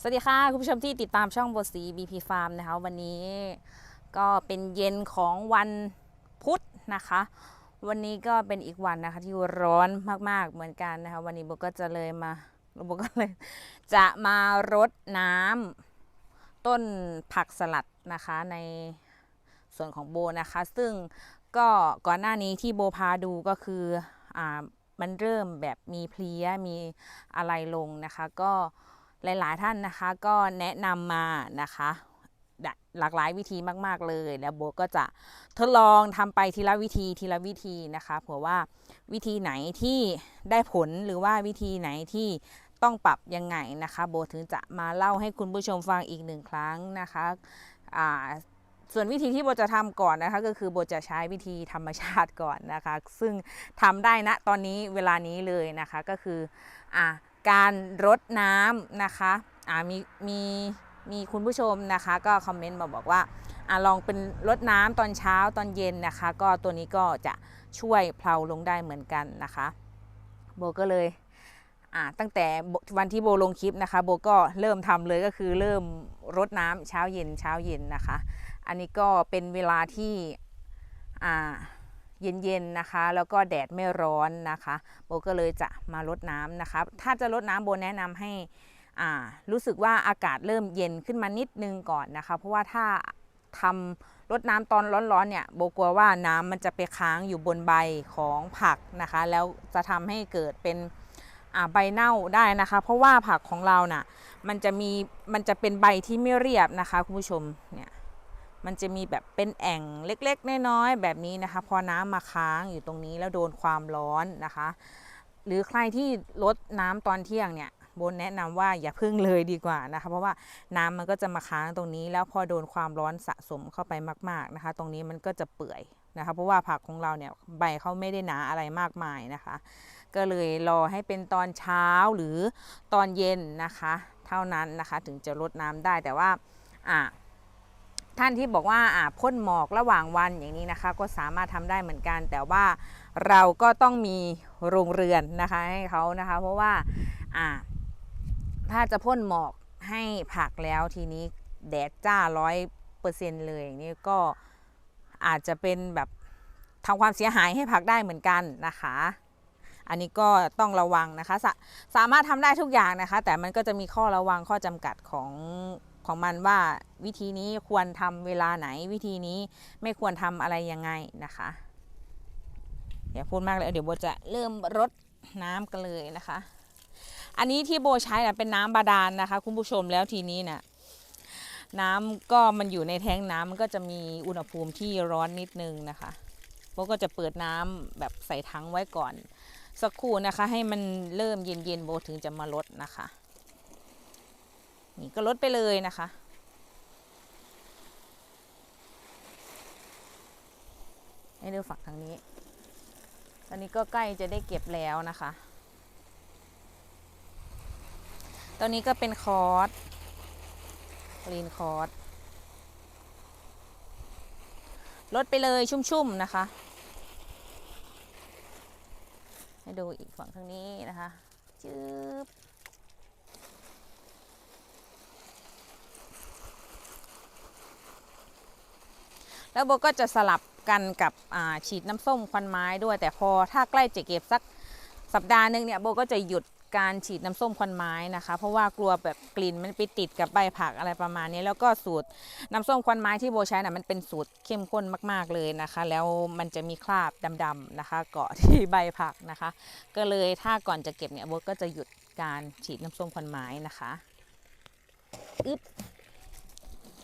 สวัสดีค่ะ คุณผู้ชมที่ติดตามช่องโบสี BP Farm นะคะวันนี้ก็เป็นเย็นของวันพุธนะคะ วันนี้ก็เป็นอีกวันนะคะที่ร้อนมากๆเหมือนกันนะคะ วันนี้โบก็จะเลยมาโบก็เลยจะมารดน้ำต้นผักสลัดนะคะในส่วนของโบนะคะ ซึ่งก็ก่อนหน้านี้ที่โบพาดูก็คืออ่ามันเริ่มแบบมีเพลี้ยมีอะไรลงนะคะ ก็ หลายๆท่านนะคะ ก็แนะนำมานะคะหลากหลายวิธีมาก ๆ เลย แล้วโบก็จะทดลองทำไปทีละวิธีทีละวิธีนะคะเผื่อว่าวิธีไหนที่ได้ผลหรือว่าวิธีไหนที่ต้องปรับยังไงนะคะ โบถึงจะมาเล่าให้คุณผู้ชมฟังอีกหนึ่งครั้งนะคะอ่าส่วนวิธีที่โบจะทำก่อนนะคะ ก็คือโบจะใช้วิธีธรรมชาติก่อนนะคะ ซึ่งทำได้นะตอนนี้เวลานี้เลยนะคะก็คืออ่า การรดน้ำนะคะอ่ามีมีมีคุณผู้ชมนะคะก็คอมเมนต์มาบอกว่าอ่าลองเป็นรดน้ำตอนเช้าตอนเย็นนะคะ ก็ตัวนี้ก็จะช่วยเพลาลงได้เหมือนกันนะคะโบก็เลยอ่าตั้งแต่วันที่โบลงคลิปนะคะ โบก็เริ่มทำเลยก็คือเริ่มรดน้ำเช้าเย็นเช้าเย็นนะคะ อันนี้ก็เป็นเวลาที่อ่า เย็นๆนะคะ แล้วก็แดดไม่ร้อนนะคะโบก็เลยจะมาลดน้ำนะคะ ถ้าจะลดน้ำโบแนะนำให้รู้สึกว่าอากาศเริ่มเย็นขึ้นมานิดนึงก่อนนะคะ เพราะว่าถ้าทำลดน้ำตอนร้อนๆเนี่ยโบกลัวว่าน้ำมันจะไปค้างอยู่บนใบของผักนะคะ แล้วจะทำให้เกิดเป็นใบเน่าได้นะคะ เพราะว่าผักของเราน่ะมันจะมีมันจะเป็นใบที่ไม่เรียบนะคะคุณผู้ชมเนี่ย มันจะมีแบบเป็นแอ่งเล็กๆ น้อยๆ แบบนี้นะคะ พอน้ำมาค้างอยู่ตรงนี้แล้วโดนความร้อนนะคะ หรือใครที่ลดน้ำตอนเที่ยงเนี่ยโบนแนะนำว่าอย่าพึ่งเลยดีกว่านะคะ เพราะว่าน้ำมันก็จะมาค้างตรงนี้ แล้วพอโดนความร้อนสะสมเข้าไปมากๆนะคะ ตรงนี้มันก็จะเปื่อยนะคะ เพราะว่าผักของเราเนี่ยใบเขาไม่ได้หนาอะไรมากมายนะคะ ก็เลยรอให้เป็นตอนเช้าหรือตอนเย็นนะคะ เท่านั้นนะคะถึงจะลดน้ำได้แต่ว่าอ่า ท่านที่บอกว่าอ่าพ่นหมอกระหว่างวันอย่างนี้นะคะ ก็สามารถทำได้เหมือนกัน แต่ว่าเราก็ต้องมีโรงเรือนนะคะให้เขานะคะ เพราะว่าอ่าถ้าจะพ่นหมอกให้ผักแล้วทีนี้แดดจ้าร้อยเปอร์เซ็นต์เลยอย่างนี้ก็อาจจะเป็นแบบทำความเสียหายให้ผักได้เหมือนกันนะคะ อันนี้ก็ต้องระวังนะคะสสามารถทำได้ทุกอย่างนะคะ แต่มันก็จะมีข้อระวังข้อจำกัดของ ของมันว่าวิธีนี้ควรทำเวลาไหนวิธีนี้ไม่ควรทำอะไรยังไงนะคะอย่าพูดมากเลยเดี๋ยวโบจะเริ่มรดน้ำกันเลยนะคะ อันนี้ที่โบใช้นะเป็นน้ำบาดาลนนะคะ คุณผู้ชมแล้วทีนี้นะ่ะน้ำก็มันอยู่ในแท้งน้ำมันก็จะมีอุณหภูมิที่ร้อนนิดนึงนะคะโบก็จะเปิดน้ำแบบใส่ถังไว้ก่อน สักครู่นะคะ ให้มันเริ่มเย็นๆโบถึงจะมาลดนะคะ นี่ก็ลดไปเลยนะคะ ให้ดูฝักทางนี้ ตอนนี้ก็ใกล้จะได้เก็บแล้วนะคะ ตอนนี้ก็เป็นคอร์สกรีนคอร์สลดไปเลยชุ่มๆนะคะ ให้ดูอีกฝั่งทางนี้นะคะจื๊บ แล้วโบก็จะสลับกันกับฉีดน้ำส้มควันไม้ด้วย แต่พอถ้าใกล้จะเก็บสักสัปดาห์หนึ่งเนี่ยโบก็จะหยุดการฉีดน้ำส้มควันไม้นะคะ เพราะว่ากลัวแบบกลิ่นมันไปติดกับใบผักอะไรประมาณนี้ แล้วก็สูตรน้ำส้มควันไม้ที่โบใช้น่ะมันเป็นสูตรเข้มข้นมากๆเลยนะคะ แล้วมันจะมีคราบดำๆนะคะ เกาะที่ใบผักนะคะ ก็เลยถ้าก่อนจะเก็บเนี่ยโบก็จะหยุดการฉีดน้ำส้มควันไม้นะคะอึ๊บ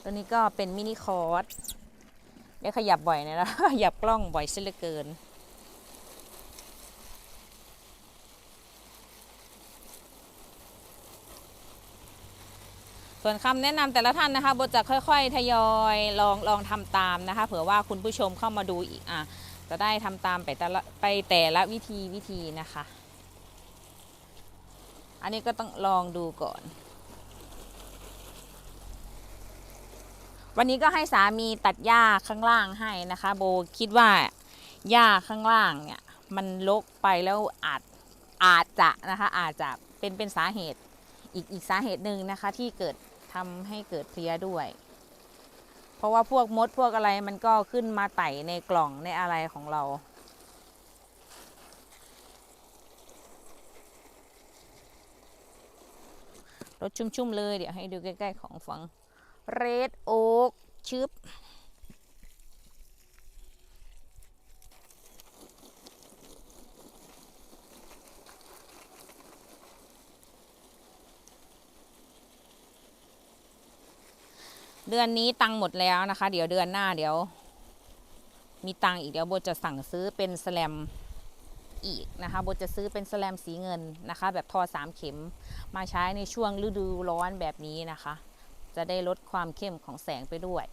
ตัวนี้ก็เป็นมินิคอร์ส เดี๋ยวขยับบ่อยนะขยับกล้องบ่อยเสียเหลือเกิน ส่วนคำแนะนำแต่ละท่านนะคะโบจะค่อย ๆ ทยอยลองลองทำตามนะคะ เผื่อว่าคุณผู้ชมเข้ามาดูอีกอะจะได้ทำตามไปแต่ละไปแต่ละวิธีวิธีนะคะ อันนี้ก็ต้องลองดูก่อน วันนี้ก็ให้สามีตัดหญ้าข้างล่างให้นะคะ โบคิดว่าหญ้าข้างล่างเนี่ยมันลกไปแล้วอาจอาจจะนะคะอาจจะเป็นเป็นสาเหตุอีกอีกสาเหตุหนึ่งนะคะที่เกิดทำให้เกิดเพลี้ยด้วย เพราะว่าพวกมดพวกอะไรมันก็ขึ้นมาไต่ในกล่องในอะไรของเรารถชุ่มๆเลยเดี๋ยวให้ดูใกล้ ๆ ของฟัง เรดโอ๊กชึบเดือนนี้ตังค์หมดแล้วนะคะ เดี๋ยวเดือนหน้าเดี๋ยว มีตังค์อีกเดี๋ยวโบจะสั่งซื้อเป็นสแลมอีกนะคะโบจะซื้อเป็นสแลมสีเงินนะคะ แบบทอสามเข็มมาใช้ในช่วงฤดูร้อนแบบนี้นะคะ จะได้ลดความเข้มของแสงไปด้วย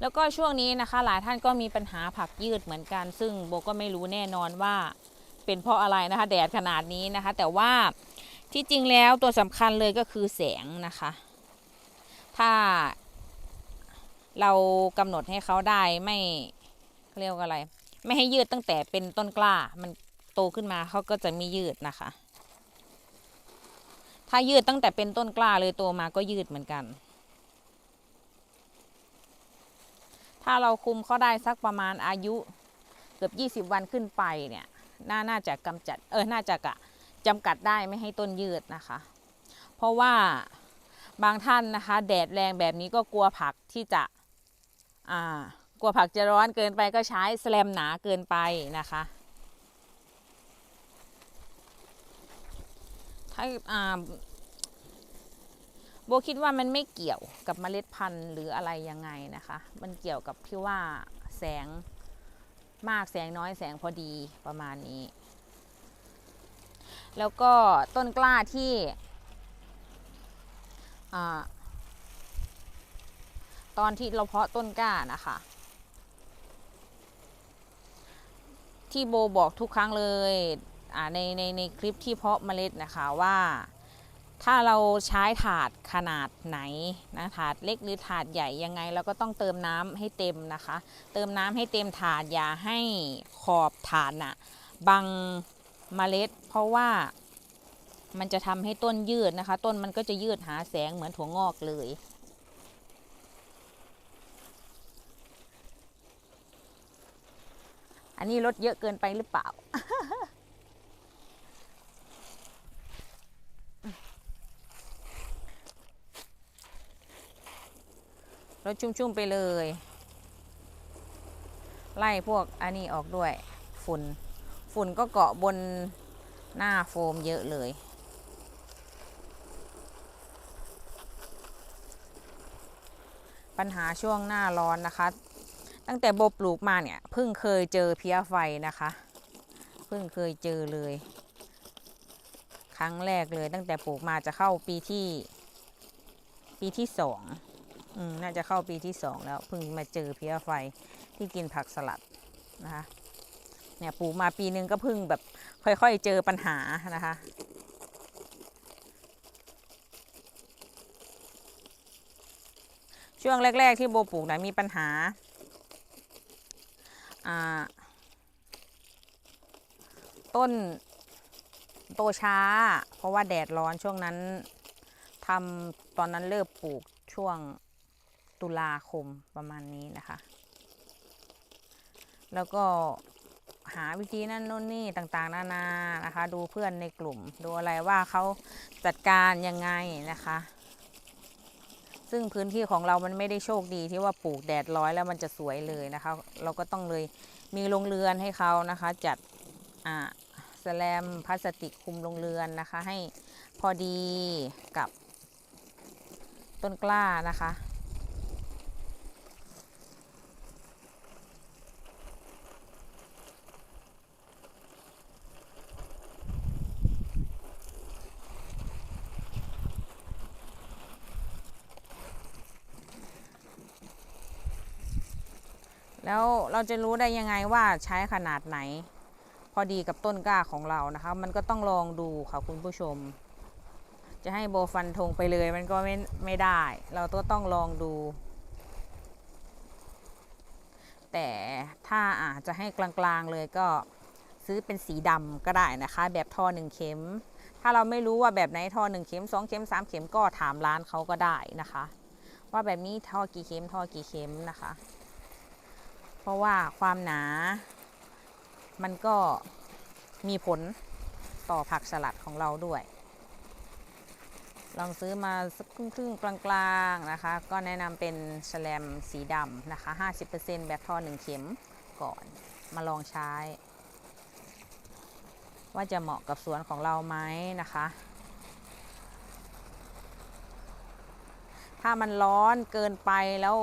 แล้วก็ช่วงนี้นะคะหลายท่านก็มีปัญหาผักยืดเหมือนกัน ซึ่งโบก็ไม่รู้แน่นอนว่าเป็นเพราะอะไรนะคะแดดขนาดนี้นะคะ แต่ว่าที่จริงแล้วตัวสำคัญเลยก็คือแสงนะคะ ถ้าเรากำหนดให้เขาได้ไม่เรียกว่าอะไร ไม่ให้ยืดตั้งแต่เป็นต้นกล้ามัน โตขึ้นมาเขาก็จะไม่ยืดนะคะ ถ้ายืดตั้งแต่เป็นต้นกล้าเลยโตมาก็ยืดเหมือนกัน ถ้าเราคุมเขาได้สักประมาณอายุเกือบ 20 วันขึ้นไปเนี่ยน่าน่าจะกำจัดเออน่าจะกะจำกัดได้ไม่ให้ต้นยืดนะคะ เพราะว่าบางท่านนะคะ แดดแรงแบบนี้ก็กลัวผักที่จะอ่ากลัวผักจะร้อนเกินไปก็ใช้แสแลมหนาเกินไปนะคะ ถ้าอ่าโบคิดว่ามันไม่เกี่ยวกับเมล็ดพันธุ์หรืออะไรยังไงนะคะ มันเกี่ยวกับที่ว่าแสงมากแสงน้อยแสงพอดีประมาณนี้ แล้วก็ต้นกล้าที่ตอนที่เราเพาะต้นกล้านะคะ ที่โบบอกทุกครั้งเลย ในในในคลิปที่เพาะเมล็ดนะคะว่าถ้าเราใช้ถาดขนาดไหนนะถาดเล็กหรือถาดใหญ่ยังไงเราก็ต้องเติมน้ำให้เต็มนะคะ เติมน้ำให้เต็มถาดอย่าให้ขอบถาดน่ะบังเมล็ด เพราะว่ามันจะทำให้ต้นยืดนะคะ ต้นมันก็จะยืดหาแสงเหมือนถั่วงอกเลย อันนี้ลดเยอะเกินไปหรือเปล่า รถชุ่มๆไปเลย ไล่พวกอันนี้ออกด้วย ฝุ่น ฝุ่นก็เกาะบนหน้าโฟมเยอะเลย ปัญหาช่วงหน้าร้อนนะคะ ตั้งแต่โบปลูกมาเนี่ยเพิ่งเคยเจอเพี้ยไฟนะคะเพิ่งเคยเจอเลย ครั้งแรกเลยตั้งแต่ปลูกมาจะเข้าปีที่ ปีที่สอง น่าจะเข้าปีที่สองแล้วเพิ่งมาเจอเพี้ยไฟที่กินผักสลัดนะคะเนี่ยปลูกมาปีนึงก็เพิ่งแบบค่อยๆเจอปัญหานะคะช่วงแรก ๆ ที่โบปลูกนะมีปัญหาอ่าต้นโตช้า เพราะว่าแดดร้อนช่วงนั้นทำตอนนั้นเริ่มปลูกช่วง ตุลาคมประมาณนี้นะคะ แล้วก็หาวิธีนั่นโน่นนี่ต่างๆ นานานะคะ ดูเพื่อนในกลุ่ม ดูอะไรว่าเขาจัดการยังไงนะคะ ซึ่งพื้นที่ของเรามันไม่ได้โชคดีที่ว่าปลูกแดดร้อยแล้วมันจะสวยเลยนะคะ เราก็ต้องเลยมีโรงเรือนให้เขานะคะ จัดอ่าสแลมพลาสติกคุมโรงเรือนนะคะ ให้พอดีกับต้นกล้านะคะ แล้วเราจะรู้ได้ยังไงว่าใช้ขนาดไหน พอดีกับต้นกล้าของเรานะคะ มันก็ต้องลองดูค่ะคุณผู้ชม จะให้โบฟันธงไปเลยมันก็ไม่ไม่ได้ เราก็ต้องลองดู แต่ถ้าอาจจะให้กลางๆเลยก็ซื้อเป็นสีดำก็ได้นะคะ แบบท่อหนึ่งเข็ม ถ้าเราไม่รู้ว่าแบบไหนท่อหนึ่งเข็มสองเข็มสามเข็มก็ถามร้านเขาก็ได้นะคะ ว่าแบบนี้ท่อกี่เข็มท่อกี่เข็มนะคะ เพราะว่าความหนา มันก็มีผลต่อผักสลัดของเราด้วย ลองซื้อมาสักครึ่งๆกลางๆนะคะ ก็แนะนำเป็นแสลมสีดำนะคะ 50%แบบท่อหนึ่งเข็มก่อนมาลองใช้ ว่าจะเหมาะกับสวนของเราไหมนะคะ ถ้ามันร้อนเกินไปแล้ว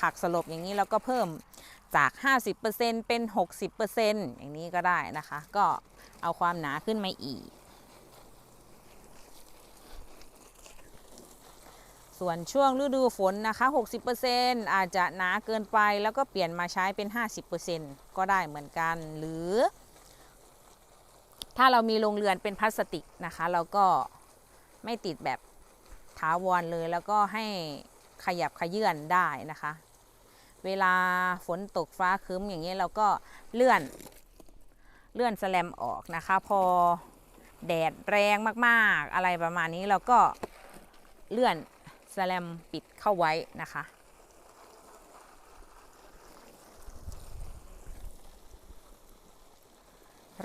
ผักสลบอย่างนี้เราก็เพิ่ม จาก 50%เป็น 60%อย่างนี้ก็ได้นะคะ ก็เอาความหนาขึ้นมาอีก ส่วนช่วงฤดูฝนนะคะ 60%อาจจะหนาเกินไปแล้วก็เปลี่ยนมาใช้เป็น 50%ก็ได้เหมือนกัน หรือ ถ้าเรามีโรงเรือนเป็นพลาสติกนะคะ เราก็ไม่ติดแบบถาวรเลยแล้วก็ให้ขยับขยื่นได้นะคะ เวลาฝนตกฟ้าครึ้มอย่างนี้เราก็เลื่อนเลื่อนสแลมออกนะคะ พอแดดแรงมากๆ อะไรประมาณนี้เราก็เลื่อนสแลมปิดเข้าไว้นะคะ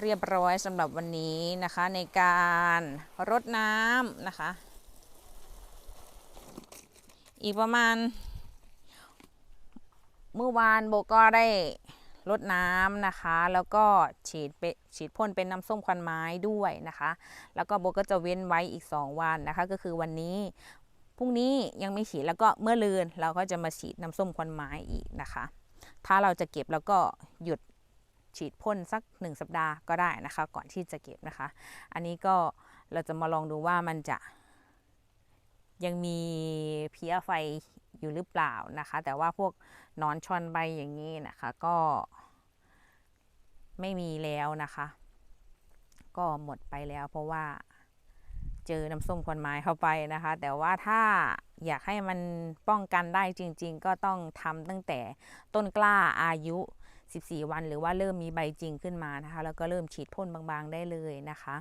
เรียบร้อยสำหรับวันนี้นะคะในการรดน้ำนะคะ อีกประมาณ เมื่อวานโบก็ได้รดน้ำนะคะ แล้วก็ฉีดเปฉีดพ่นเป็นน้ำส้มควันไม้ด้วยนะคะ แล้วก็โบก็จะเว้นไว้อีก 2 วันนะคะ ก็คือวันนี้พรุ่งนี้ยังไม่ฉีดแล้วก็เมื่อลืนเราก็จะมาฉีดน้ำส้มควันไม้อีกนะคะ ถ้าเราจะเก็บแล้วก็หยุดฉีดพ่นสัก 1 สัปดาห์ก็ได้นะคะ ก่อนที่จะเก็บนะคะ อันนี้ก็เราจะมาลองดูว่ามันจะยังมีเพี้ยไฟ อยู่หรือเปล่านะคะ แต่ว่าพวกนอนชอนใบอย่างนี้นะคะก็ ไม่มีแล้วนะคะ ก็หมดไปแล้ว เพราะว่าเจอน้ำส้มควันไม้เข้าไปนะคะ แต่ว่าถ้าอยากให้มันป้องกันได้จริง ๆ ก็ต้องทำตั้งแต่ต้นกล้าอายุ 14 วันหรือว่าเริ่มมีใบจริงขึ้นมานะคะ แล้วก็เริ่มฉีดพ่นบางๆได้เลยนะคะ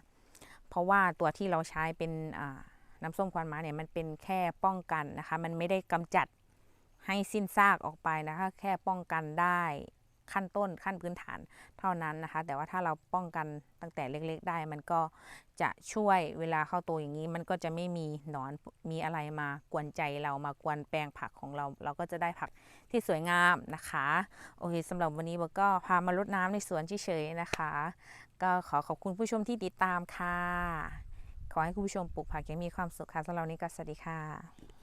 เพราะว่าตัวที่เราใช้เป็นอ่า น้ำส้มควันม้เนี่ยมันเป็นแค่ป้องกันนะคะ มันไม่ได้กำจัดให้สิ้นซากออกไปนะคะ แค่ป้องกันได้ขั้นต้นขั้นพื้นฐานเท่านั้นนะคะ แต่ว่าถ้าเราป้องกันตั้งแต่เล็ก ๆ ได้ มันก็จะช่วยเวลาเข้าตัวอย่างนี้ มันก็จะไม่มีหนอนมีอะไรมากวนใจเรามากวนแปลงผักของเรา เราก็จะได้ผักที่สวยงามนะคะโอเคสำหรับวันนี้โบก็พามารดน้ำในสวนเฉยๆนะคะ ก็ขอขอบคุณผู้ชมที่ติดตามค่ะ ขอให้คุณผู้ชมปลูกผักอยังมีความสุขค่ะสำหรับวันนี้ก็สวัสดีค่ะ